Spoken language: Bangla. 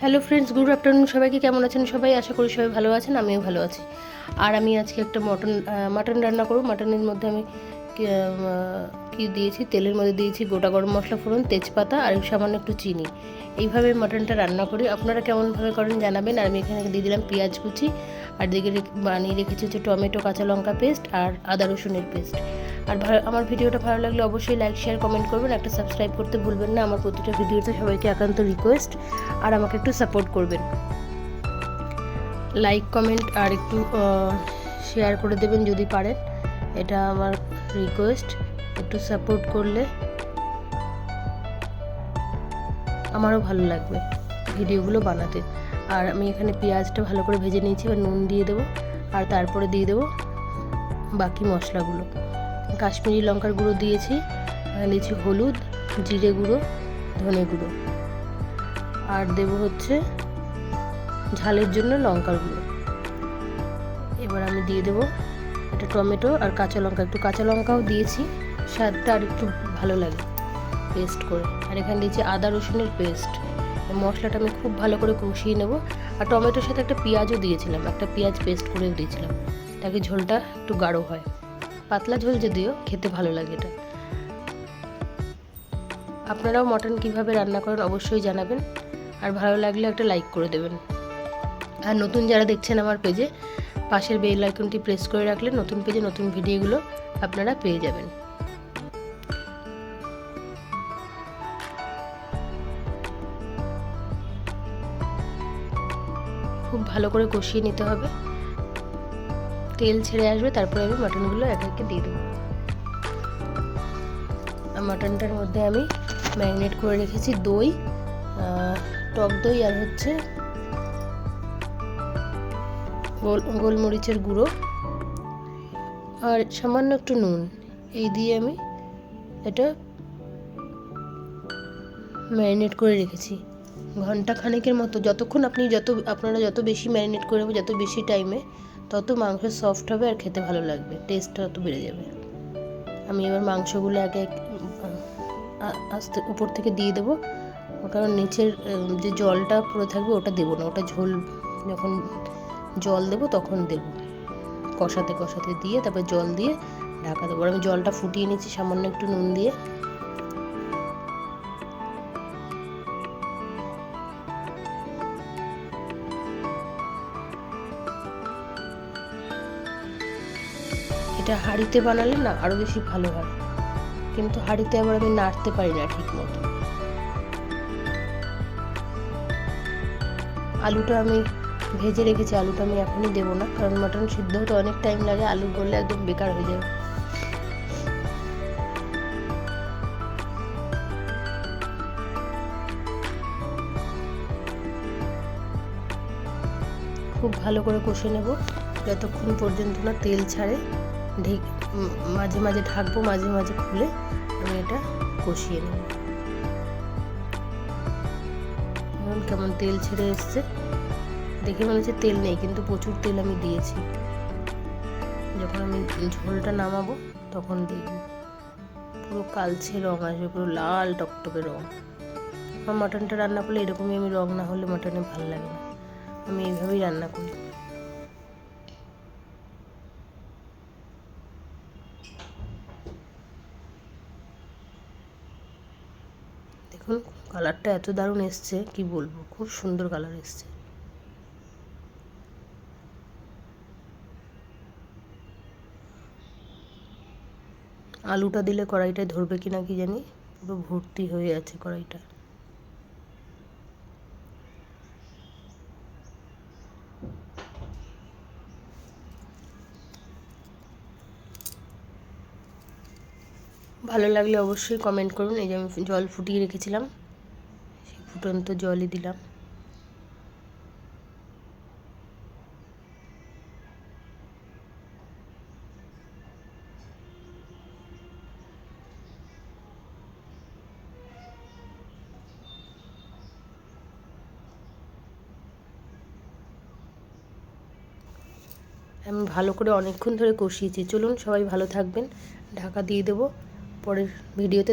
হ্যালো ফ্রেন্ডস গুড আফটারনুন সবাইকে কেমন আছেন? সবাই আশা করি সবাই ভালো আছেন আমিও ভালো আছি। আর আমি আজকে একটা মটন মাটন রান্না করব। মাটনের মধ্যে আমি কি, দিয়েছি? তেলের মধ্যে দিয়েছি গোটা গরম মশলা ফোড়ন তেজপাতা আর সামান্য একটু চিনি। এইভাবে মাটনটা রান্না করি। আপনারা কেমনভাবে করেন জানাবেন। আর আমি এখানে দিয়ে দিলাম পেঁয়াজ কুচি আর দিকে বানিয়ে রেখেছি হচ্ছে টমেটো, কাঁচা লঙ্কা পেস্ট আর আদা রসুনের পেস্ট। আর আমার ভিডিওটা ভালো লাগলে অবশ্যই লাইক শেয়ার কমেন্ট করবেন। একটা সাবস্ক্রাইব করতে ভুলবেন না। আমার প্রতিটা ভিডিওতে সবাইকে একান্ত রিকোয়েস্ট আর আমাকে একটু সাপোর্ট করবেন। লাইক কমেন্ট আর একটু শেয়ার করে দেবেন যদি পারেন। এটা আমার রিকোয়েস্ট একটু সাপোর্ট করলে আমারও ভালো লাগবে। ভিডিওগুলো বানাতে। আর আমি এখানে পেঁয়াজটা ভালো করে ভেজে নিয়েছি, এবার নুন দিয়ে দেবো, আর তারপরে দিয়ে দেবো বাকি মশলাগুলো। কাশ্মীরি লঙ্কার গুঁড়ো দিয়েছি দিয়েছি হলুদ, জিরে গুঁড়ো, ধনে গুঁড়ো। আর দেবো হচ্ছে ঝালের জন্য লঙ্কার গুঁড়ো। এবার আমি দিয়ে দেবো একটা টমেটো আর কাঁচা লঙ্কা। একটু কাঁচা লঙ্কাও দিয়েছি, স্বাদটা আর একটু ভালো লাগে, পেস্ট করে। আর এখানে দিয়েছি আদা রসুনের পেস্ট। মশলাটা আমি খুব ভালো করে কষিয়ে নেব। আর টমেটোর সাথে একটা পেঁয়াজও দিয়েছিলাম, একটা পেঁয়াজ পেস্ট করেও দিয়েছিলাম। তাকে ঝোলটা একটু গাঢ় হয়। পাতলা ঝোল যদিও, খেতে ভালো লাগে এটা। আপনারাও মটন কীভাবে রান্না করেন অবশ্যই জানাবেন। আর ভালো লাগলে একটা লাইক করে দেবেন। আর নতুন যারা দেখছেন আমার পেজে পাশের বেল আইকনটি প্রেস করে রাখলে নতুন পেজে নতুন ভিডিওগুলো আপনারা পেয়ে যাবেন। খুব ভালো করে কষিয়ে নিতে হবে। তেল ছেড়ে আসবে, তারপরে আমি মাটনগুলো এক একে দিয়ে দেবো। মাটনটার মধ্যে আমি ম্যারিনেট করে রেখেছি দই টক দই আর হচ্ছে গোল, গোলমরিচের গুঁড়ো। আর সামান্য একটু নুন, এই দিয়ে আমি এটা ম্যারিনেট করে রেখেছি। ঘণ্টা খানেকের মতো, যতক্ষণ আপনি যত, আপনারা যত বেশি ম্যারিনেট করবে যত বেশি টাইমে তত মাংস সফট হবে আর খেতে ভালো লাগবে টেস্টটা তত বেড়ে যাবে। আমি এবার মাংসগুলো এক আস্তে উপর থেকে দিয়ে দেবো, কারণ নিচের যে জলটা পড়ে থাকবে ওটা দেবো না, ওটা ঝোল, যখন জল দেবো তখন দেবো। কষাতে কষাতে দিয়ে তারপর জল দিয়ে ঢাকা দেবো, আর আমি জলটা ফুটিয়ে নিচ্ছি সামান্য একটু নুন দিয়ে। এটা হাঁড়িতে বানালে না আরও বেশি ভালো হয়। কিন্তু হাঁড়িতে আবার আমি নাড়তে পারি না ঠিক মতো আলুটা আমি ভেজে রেখেছি, আলুটা আমি এখনই দেবো না, কারণ মাটন সিদ্ধ হতে অনেক টাইম লাগে, আলু করলে একদম বেকার হয়ে যাবে। খুব ভালো করে কষে নেব, যতক্ষণ পর্যন্ত না তেল ছাড়ে। ঢেক মাঝে মাঝে ঢাকবো, মাঝে মাঝে খুলে আমি এটা কষিয়ে নেব। এখন কেমন তেল ছেড়ে এসছে। দেখে মনে হচ্ছে তেল নেই, কিন্তু প্রচুর তেল আমি দিয়েছি। যখন আমি ঝোলটা নামাবো, তখন দেখব। পুরো কালচে রং আসবে, পুরো লাল টকটকে রং। আমার মাটনটা রান্না করলে এরকমই আমি রং না হলে মাটনে ভালো লাগে না। আমি এইভাবেই রান্না করি। দেখুন কালারটা এত দারুণ এসছে, কি বলব? খুব সুন্দর কালার এসছে। আলুটা দিলে কড়াইটায় ধরবে কিনা কি জানি? পুরো ভর্তি হয়ে আছে কড়াইটা। ভালো লাগলে অবশ্যই কমেন্ট করুন। এই যে আমি জল ফুটিয়ে রেখেছিলাম, সেই ফুটন্ত জলই দিলাম। আমি ভালো করে অনেকক্ষণ ধরে কষিয়েছি। চলুন সবাই ভালো থাকবেন। ঢাকা দিয়ে দেবো। পরের ভিডিওতে